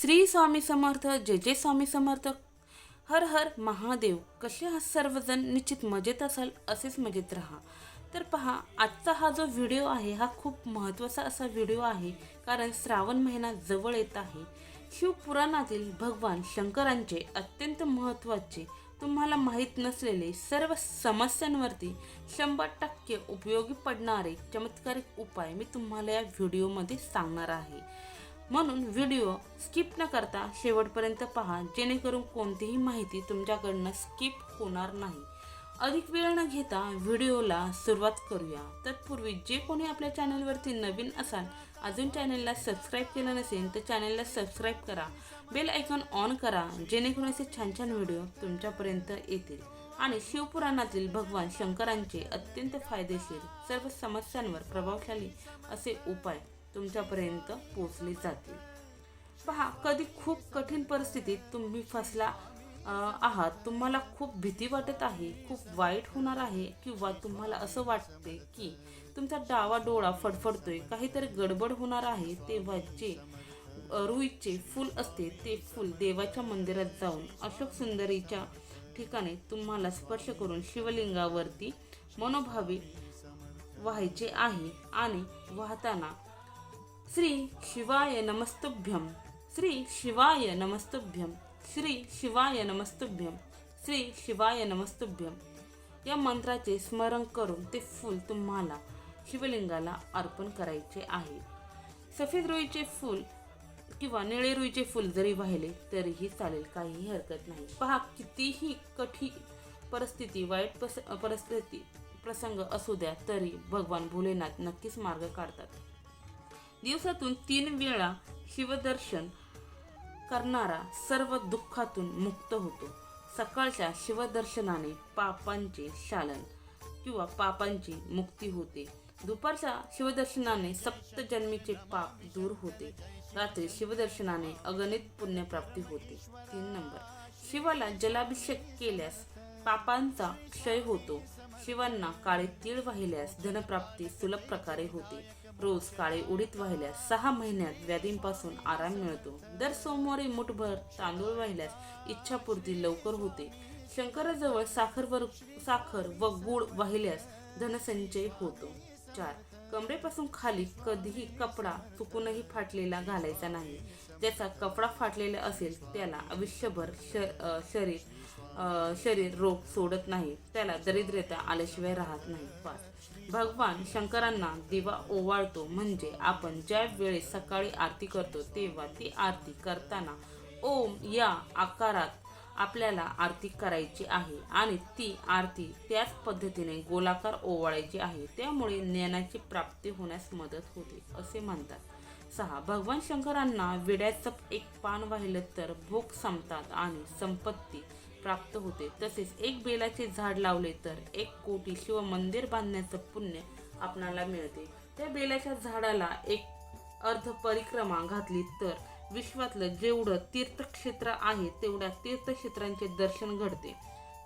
श्री स्वामी समर्थ जय जय स्वामी समर्थ. हर हर महादेव कसे हा सर्वजण? निश्चित मजेत असाल असेच मजेत राहा. तर पहा आजचा हा जो व्हिडिओ आहे हा खूप महत्त्वाचा असा व्हिडिओ आहे कारण श्रावण महिना जवळ येत आहे. शिवपुराणातील भगवान शंकरांचे अत्यंत महत्त्वाचे तुम्हाला माहीत नसलेले सर्व समस्यांवरती शंभर टक्के उपयोगी पडणारे चमत्कारिक उपाय मी तुम्हाला या व्हिडिओमध्ये सांगणार आहे. म्हणून व्हिडिओ स्किप न करता शेवटपर्यंत पहा जेणेकरून कोणतीही माहिती तुमच्याकडनं स्किप होणार नाही. अधिक वेळ न घेता व्हिडिओला सुरुवात करूया. तत्पूर्वी जे कोणी आपल्या चॅनलवरती नवीन असाल अजून चॅनलला सबस्क्राईब केलं नसेल तर चॅनलला सबस्क्राईब करा. बेल आयकॉन ऑन करा जेणेकरून असे छान छान व्हिडिओ तुमच्यापर्यंत येतील. आणि शिवपुराणातील भगवान शंकरांचे अत्यंत फायदेशीर सर्व समस्यांवर प्रभावशाली असे उपाय तुमच्यापर्यंत पोचले जातील पहा कधी खूप कठीण परिस्थितीत तुम्ही फसला आहात तुम्हाला खूप भीती वाटत आहे खूप वाईट होणार आहे किंवा तुम्हाला असं वाटते की तुमचा डावा डोळा फडफडतोय काहीतरी गडबड होणार आहे तेव्हा जे रुईचे फूल असते ते फूल देवाच्या मंदिरात जाऊन अशोक सुंदरीच्या ठिकाणी तुम्हाला स्पर्श करून शिवलिंगावरती मनोभावे व्हायचे आहे आणि वाहताना श्री शिवाय नमस्तुभ्यम श्री शिवाय नमस्तुभ्यम श्री शिवाय नमस्तुभ्यम श्री शिवाय नमस्तुभ्यम या मंत्राचे स्मरण करून ते फूल तुम्हाला शिवलिंगाला अर्पण करायचे आहे. सफेद रुईचे फूल किंवा निळे रुईचे फूल जरी वाहिले तरीही चालेल काहीही हरकत नाही. पहा कितीही कठीण परिस्थिती वाईट पस परिस्थिती प्रसंग असू द्या तरी भगवान भोलेनाथ नक्कीच मार्ग काढतात. दिवसातून तीन वेळा शिवदर्शन करणारा सर्व दुःखातून मुक्त होतो. सकाळच्या शिवदर्शनाने पापांचे शालन किंवा पापांची मुक्ती होते. दुपारच्या शिवदर्शनाने सप्तजन्मीचे पाप दूर होते. रात्री शिवदर्शनाने अगणित पुण्यप्राप्ती होते. तीन नंबर. शिवाला जलाभिषेक केल्यास पापांचा क्षय होतो. शिवांना काळे तीळ वाहिल्यास धनप्राप्ती सुलभ प्रकारे होते. रोज काळे उडीत वाहिल्यास सहा महिन्यात व्याधींपासून आराम मिळतो. दर सोमवारी मुठभर तांदूळ वाहिल्यास इच्छापूर्ती लवकर होते. शंकराजवळ साखरवर साखर व गूळ वाहिल्यास धनसंचय होतो. चार. कमरेपासून खाली कधीही कपडा चुकूनही फाटलेला घालायचा नाही. ज्याचा कपडा फाटलेला असेल त्याला आयुष्यभर शरीर शरीर रोग सोडत नाही. त्याला दरिद्रता आल्याशिवाय राहत नाही. पाच. भगवान शंकरांना दिवा ओवाळतो. म्हणजे आपण ज्या वेळेस सकाळी आरती करतो तेव्हा ती आरती करताना ओम या आकारात आपल्याला आरती करायची आहे. आणि ती आरती त्याच पद्धतीने गोलाकार ओवाळायची आहे. त्यामुळे ज्ञानाची प्राप्ती होण्यास मदत होते असे म्हणतात. सहा भगवान शंकरांना विड्याचं एक पान वाहिलं तर भूक संपतात आणि संपत्ती प्राप्त होते. तसेच एक बेलाचे झाड लावले तर एक कोटी शिव मंदिर बांधण्याचं पुण्य आपणाला मिळते. त्या बेलाच्या झाडाला एक अर्ध परिक्रमा घातली तर विश्वातलं जेवढं तीर्थक्षेत्र आहे तेवढ्या तीर्थक्षेत्रांचे दर्शन घडते.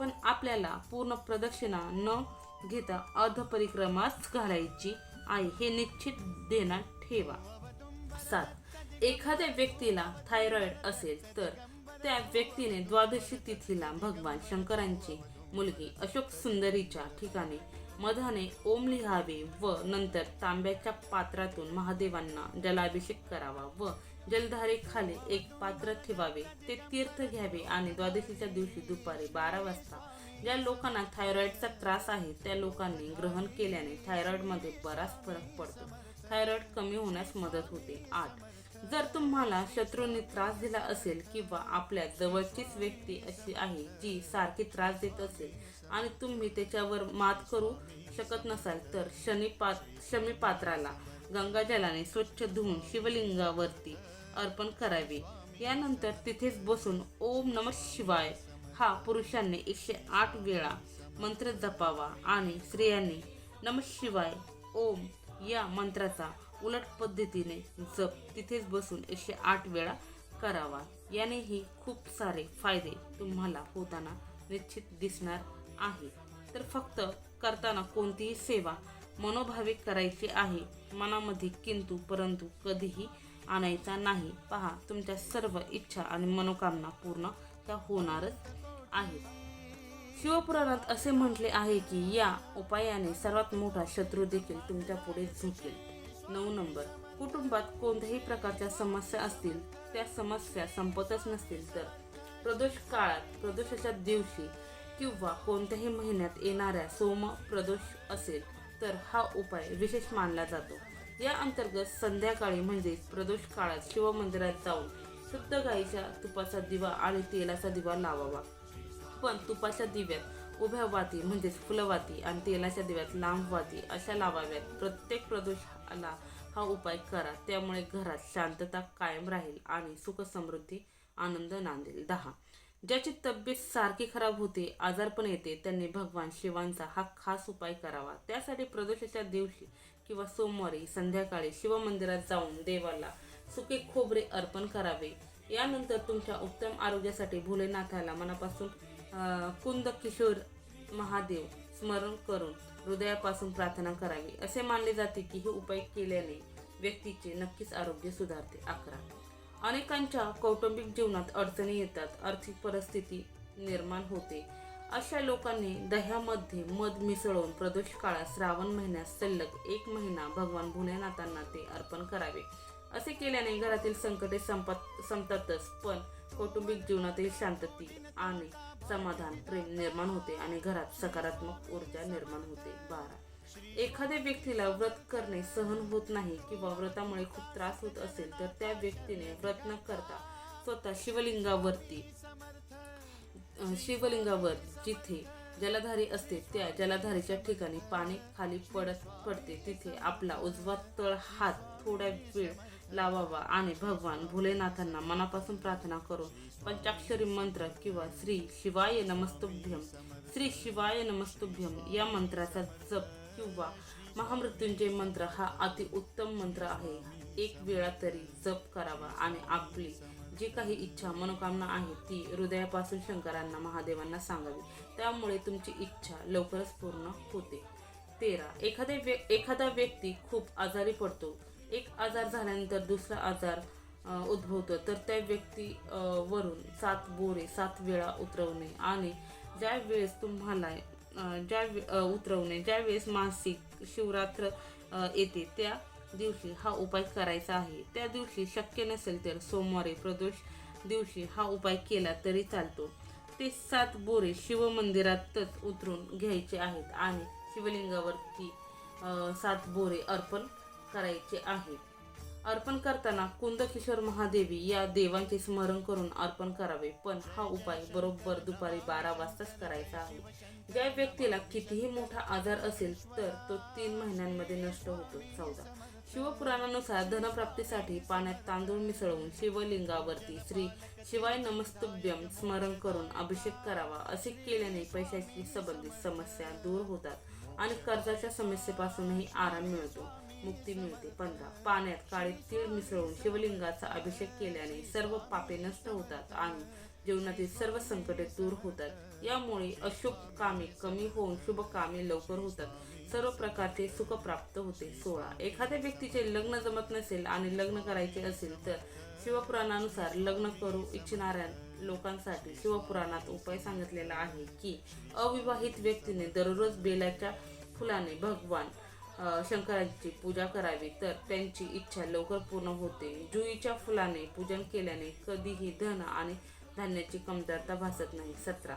पण आपल्याला पूर्ण प्रदक्षिणा न घेता अर्ध परिक्रमाच घालायची आहे हे निश्चित देण्यात ठेवा. सात. एखाद्या व्यक्तीला थायरॉइड असेल तर त्या व्यक्तीने द्वादशी तिथीला भगवान शंकरांची मुलगी अशोक सुंदरीच्या ठिकाणी मधाने ओम लिहावे व नंतर तांब्याच्या पात्रातून महादेवांना जलाभिषेक करावा व जलधारेखाली एक पात्र ठेवावे ते तीर्थ घ्यावे आणि द्वादशीच्या दिवशी दुपारी बारा वाजता ज्या लोकांना थायरॉईडचा त्रास आहे त्या लोकांनी ग्रहण केल्याने थायरॉईडमध्ये बराच फरक पडतो. थायरॉईड कमी होण्यास मदत होते. आठ जर तुम्हाला शत्रूंनी त्रास दिला असेल किंवा आपल्या जवळचीच व्यक्ती अशी आहे जी सारखी त्रास देत असेल आणि तुम्ही त्याच्यावर मात करू शकत नसाल तर शनिपात शमीपात्राला गंगाजलाने स्वच्छ धुवून शिवलिंगावरती अर्पण करावे. यानंतर तिथेच बसून ओम नम शिवाय हा पुरुषांनी एकशे आठ वेळा मंत्र जपावा आणि स्त्रियांनी नम शिवाय ओम या मंत्राचा उलट पद्धतीने जप तिथेच बसून एकशे आठ वेळा करावा. यानेही खूप सारे फायदे तुम्हाला होताना निश्चित दिसणार आहे. तर फक्त करताना कोणतीही सेवा मनोभावे करायची आहे मनामध्ये किंतु परंतु कधीही आणायचा नाही. पहा तुमच्या सर्व इच्छा आणि मनोकामना पूर्ण त्या होणारच आहेत. शिवपुराणात असे म्हटले आहे की या उपायाने सर्वात मोठा शत्रू देखील तुमच्यापुढे झुकेल. नऊ नंबर. कुटुंबात कोणत्याही प्रकारच्या समस्या असतील त्या समस्या संपतच नसतील तर. प्रदोष काळात प्रदोषाच्या दिवशी किंवा कोणत्याही महिन्यात येणाऱ्या सोम प्रदोष असेल तर हा उपाय विशेष मानला जातो. या अंतर्गत संध्याकाळी म्हणजेच प्रदोष काळात शिवमंदिरात जाऊन शुद्ध गाईच्या तुपाचा दिवा आणि तेलाचा दिवा लावावा. पण तुपाच्या दिव्यात उभ्या वाती म्हणजेच फुलवाती आणि तेलाच्या दिव्यात लांब वाती अशा लावाव्यात. प्रत्येक प्रदोषाला हा उपाय करा. त्यामुळे घरात शांतता कायम राहील आणि सुख समृद्धी आनंद नांदेल. दहा. ज्याची तब्येत सारखी खराब होते आजारपण येते त्यांनी भगवान शिवांचा हा खास उपाय करावा. त्यासाठी प्रदोषाच्या दिवशी किंवा सोमवारी संध्याकाळी शिवमंदिरात जाऊन देवाला सुके खोबरे अर्पण करावे. यानंतर तुमच्या उत्तम आरोग्यासाठी भोलेनाथाला मनापासून कुंद किशोर महादेव स्मरण करून हृदयापासून प्रार्थना करावी. असे मानले जाते की हे उपाय केल्याने व्यक्तीचे नक्कीच आरोग्य सुधारते. अकरा. अनेकांच्या कौटुंबिक जीवनात अडचणी येतात. आर्थिक परिस्थिती निर्माण होते. अशा लोकांनी दह्यामध्ये मध मिसळून प्रदोष काळात श्रावण महिन्यात सलग एक महिना भगवान भोलेनाथांना ते अर्पण करावे. असे केल्याने घरातील संकटे संपत संपतातच पण कौटुंबिक जीवनातील शांतती आणि समाधान प्रेम निर्माण होते आणि घरात सकारात्मक ऊर्जा निर्माण होते. बारा. एखाद्या व्यक्तीला व्रत करणे सहन होत नाही किंवा व्रतामुळे खूप त्रास होत असेल तर त्या व्यक्तीने व्रत न करता स्वतः शिवलिंगावरती शिवलिंगावर जिथे जलधारी असते त्या जलधारीच्या ठिकाणी पाणी खाली पडत पडते. तिथे आपला उजवा तळ हात थोडा वेळ लावावा आणि भगवान भोलेनाथांना मनापासून प्रार्थना करून पंचाक्षरी मंत्र किंवा श्री शिवाय नमस्तुभ्यम श्री शिवाय नमस्तुभ्यम या मंत्राचा जप किंवा महामृत्युंजय मंत्र हा अति उत्तम मंत्र आहे. एक वेळा तरी जप करावा आणि आपली जी काही इच्छा मनोकामना आहे ती हृदयापासून शंकरांना महादेवांना सांगावी. त्यामुळे तुमची इच्छा लवकरच पूर्ण होते. तेरा. एखाद्या व्य एखादा व्यक्ती खूप आजारी पडतो. एक आजार झाल्यानंतर दुसरा आजार उद्भवतो. तर त्या व्यक्ती वरून सात बोरे सात वेळा उतरवणे आणि ज्या वेळेस तुम्हाला ज्या उतरवणे ज्या वेळेस मासिक शिवरात्र येते त्या दिवशी हा उपाय करायचा आहे. त्या दिवशी शक्य नसेल तर सोमवारी प्रदोष दिवशी हा उपाय केला तरी चालतो. ते सात बोरे शिवमंदिरातच उतरून घ्यायचे आहेत आणि शिवलिंगावरती सात बोरे अर्पण करायचे आहे. अर्पण करताना कुंदकिशोर महादेवी या देवांचे स्मरण करून अर्पण करावे. पण हा उपाय बरोबर दुपारी बारा वाजताच करायचा आहे. ज्या व्यक्तीला कितीही मोठा आजार असेल तर तो तीन महिन्यांमध्ये नष्ट होतो. चौदा. शिवपुराणानुसार धनप्राप्तीसाठी पाण्यात तांदूळ मिसळून शिवलिंगावरती श्री शिवाय नमस्तुभ्यम स्मरण करून अभिषेक करावा असे केल्याने पैशाची संबंधित समस्या दूर होतात आणि कर्जाच्या समस्येपासूनही आराम मिळतो. मुक्ती मिळते. पंधरा. पाण्यात काळे तीळ मिसळून शिवलिंगाचा अभिषेक केल्याने सर्व पापे नष्ट होतात आणि जीवनातील सर्व संकटे दूर होतात. यामुळे अशुभ कामे कमी होऊन शुभ कामे लवकर होतात. सर्व प्रकारचे सुख प्राप्त होते. सोळा. एखाद्या व्यक्तीचे लग्न जमत नसेल आणि लग्न करायचे असेल तर शिवपुराणानुसार लग्न करू इच्छिणाऱ्या लोकांसाठी शिवपुराणात उपाय सांगितलेला आहे की अविवाहित व्यक्तीने दररोज बेलाच्या फुलाने भगवान शंकरांची पूजा करावी तर त्यांची इच्छा लवकर पूर्ण होते. जुईच्या फुलाने पूजन केल्याने कधीही धन आणि धान्याची कमतरता भासत नाही. सतरा.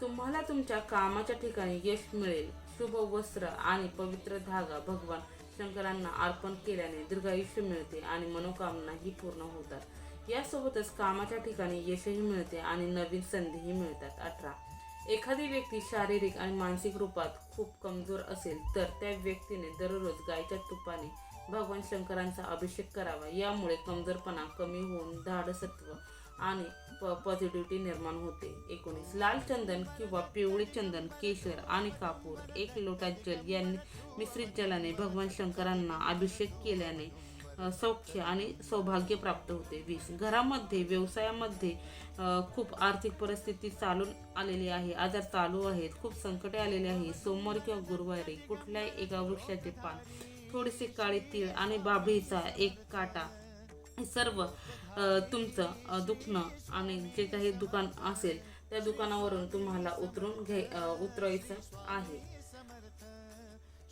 तुम्हाला तुमच्या कामाच्या ठिकाणी यश मिळेल. शुभ वस्त्र आणि पवित्र धागा भगवान शंकरांना अर्पण केल्याने दीर्घायुष्य मिळते आणि मनोकामनाही पूर्ण होतात. यासोबतच कामाच्या ठिकाणी यशही मिळते आणि नवीन संधीही मिळतात. अठरा. एखादी व्यक्ती शारीरिक आणि मानसिक रूपात खूप कमजोर असेल तर त्या व्यक्तीने दररोज गायच्या तुपाने भगवान शंकरांचा अभिषेक करावा. यामुळे कमजोरपणा कमी होऊन धाडसत्व आणि प पॉझिटिव्हिटी निर्माण होते. एकोणीस. लाल चंदन किंवा पिवळे चंदन केशर आणि कापूर एक लोटा जल यांनी मिश्रित जलाने भगवान शंकरांना अभिषेक केल्याने सौख्य आणि सौभाग्य प्राप्त होते. वीस. घरामध्ये व्यवसायामध्ये खूप आर्थिक परिस्थिती चालून आलेली आहे. आजार चालू आहेत. खूप संकटे आलेली आहे. सोमवार किंवा गुरुवारी कुठल्याही एका वृक्षाचे पान थोडेसे काळे तीळ आणि बाभळीचा एक काटा हे सर्व तुमचं दुखणं आणि जे काही दुकान असेल त्या दुकानावरून तुम्हाला उतरून घे उतरायचं उतरवायचं आहे.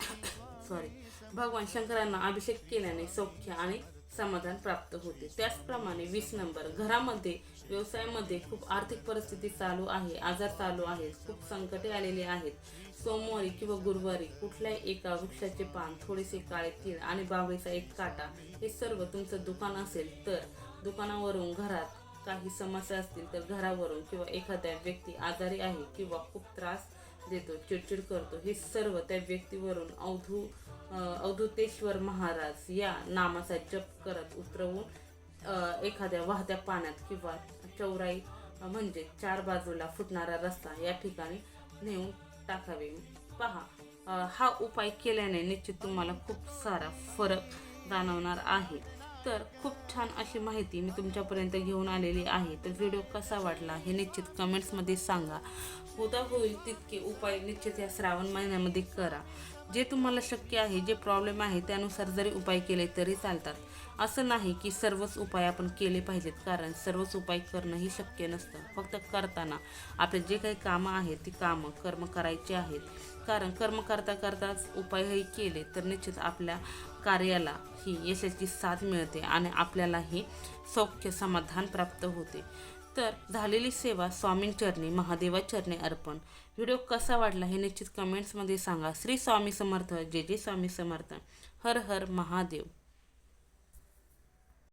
सॉरी भगवान शंकरांना अभिषेक केल्याने सौख्य आणि समाधान प्राप्त होते. त्याचप्रमाणे वीस नंबर घरामध्ये व्यवसायामध्ये खूप आर्थिक परिस्थिती चालू आहे आजार चालू आहेत खूप संकटे आलेली आहेत. सोमवारी किंवा गुरुवारी कुठल्याही एका वृक्षाचे पान थोडेसे काळे तीळ आणि बावळीचा एक काटा हे सर्व तुमचं दुकान असेल तर दुकानावरून घरात काही समस्या असतील तर घरावरून किंवा एखाद्या व्यक्ती आजारी आहे किंवा खूप त्रास देतो चिडचिड करतो हे सर्व त्या व्यक्तीवरून अवधू अवधुतेश्वर महाराज या नामाचा जप करत उतरवून एखाद्या वाहत्या पाण्यात किंवा चौराई म्हणजे चार बाजूला फुटणारा रस्ता या ठिकाणी नेऊन टाकावे. पहा हा उपाय केल्याने निश्चित तुम्हाला खूप सारा फरक जाणवणार आहे. तर खूप छान अशी माहिती मी तुमच्यापर्यंत घेऊन आलेली आहे. तर व्हिडिओ कसा वाटला हे निश्चित कमेंट्समध्ये सांगा. होता होईल तितके उपाय निश्चित या श्रावण महिन्यामध्ये करा. जे तुम्हाला शक्य आहे जे प्रॉब्लेम आहे त्यानुसार जरी उपाय केले तरी चालतात. असं नाही की सर्वच उपाय आपण केले पाहिजेत कारण सर्वच उपाय करणं ही शक्य नसतं. फक्त करताना आपले जे काही कामं आहेत ती कामं कर्म करायची आहेत. कारण कर्म करता करताच उपायही केले तर निश्चित आपल्या कार्याला ही यशाची साथ मिळते आणि आपल्यालाही सौख्य समाधान प्राप्त होते. तर झालेली सेवा स्वामींचरणी महादेवाचरणी अर्पण. व्हिडिओ कसा वाटला हे निश्चित कमेंट्समध्ये सांगा. श्री स्वामी समर्थ जे जे स्वामी समर्थ. हर हर महादेव.